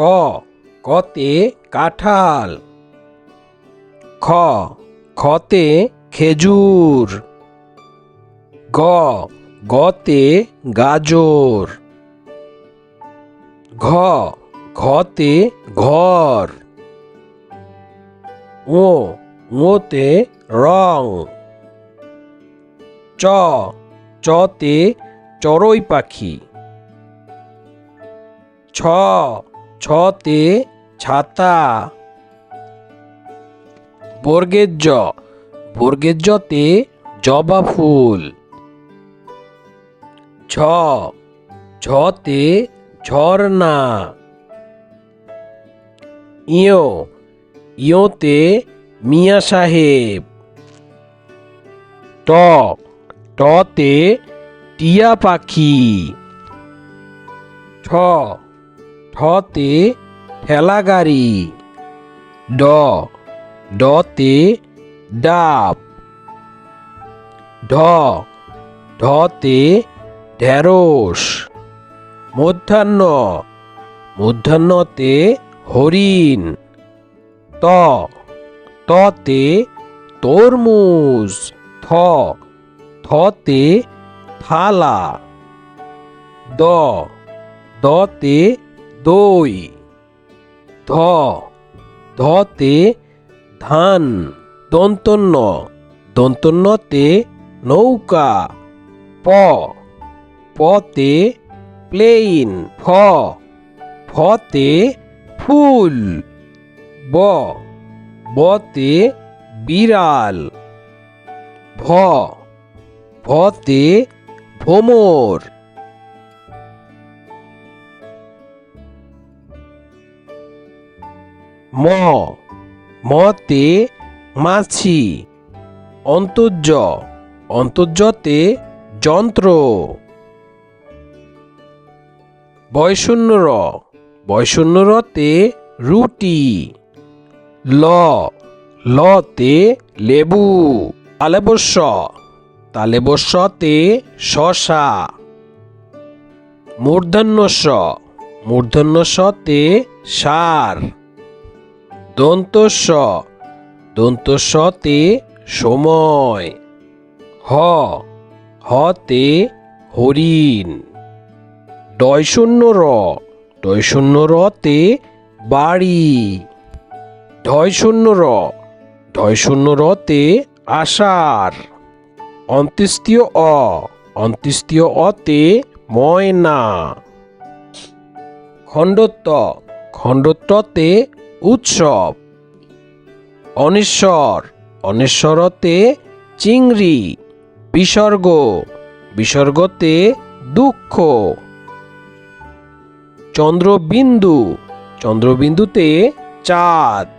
ক, কতে কাঁঠাল। খ, খতে খেজুর। গ, গতে গাজর। ঘ, ঘতে ঘর। ও ওতে রং। চ, চতে চড়ুই পাখি। ছ ছতে ছাতা। বর্গের জ বর্গের জতে জবা ফুল। ঝ ঝতে ঝর্ণা। ইয়, ইয়োতে মিয়া সাহেব। ট, টতে টিয়া পাখি। ঠ ঠতে ঠেলা গাড়ি ড, ডতে ডাব। ঢ ঢতে ঢেঁড়স। মধ্যাহ্ন, মধ্যাহ্নতে হরিণ। ত, ততে তরমুজ। থ, থতে থালা। দ, দতে দই, ধ, ধতে ধান, দন্তন্য দন্তন্যতে নৌকা, প, পতে প্লেন ফ, ফতে ফুল, ব, বতে বিড়াল, ভ, ভতে ভোমর। ম, মতে মাছি, অন্তর্য, অন্তর্যতে যন্ত্র। বয়শূন্য র বয়শূন্য রতে রুটি। ল, লতে লেবু, তালেবস্য, তালেবস্যতে শশা মূর্ধন্যস্য, মূর্ধন্যস্যতে সার। দন্তস্ব। দন্তস্বতে সময়। হ। হতে হরিণ। ডয় শূন্য র। ডয় শূন্য রতে বাড়ি। ঢয় শূন্য র। ঢয় শূন্য রতে আষাঢ়। অন্ত্যেষ্টিয় অ। অন্ত্যেষ্টিয় অতে ময়না। খণ্ডত্ব। খণ্ডত্বতে উৎসব অনেশ্বর অনেশ্বরতে চিংড়ি বিসর্গ বিসর্গতে দুঃখ। চন্দ্রবিন্দু চন্দ্রবিন্দুতে চাঁদ।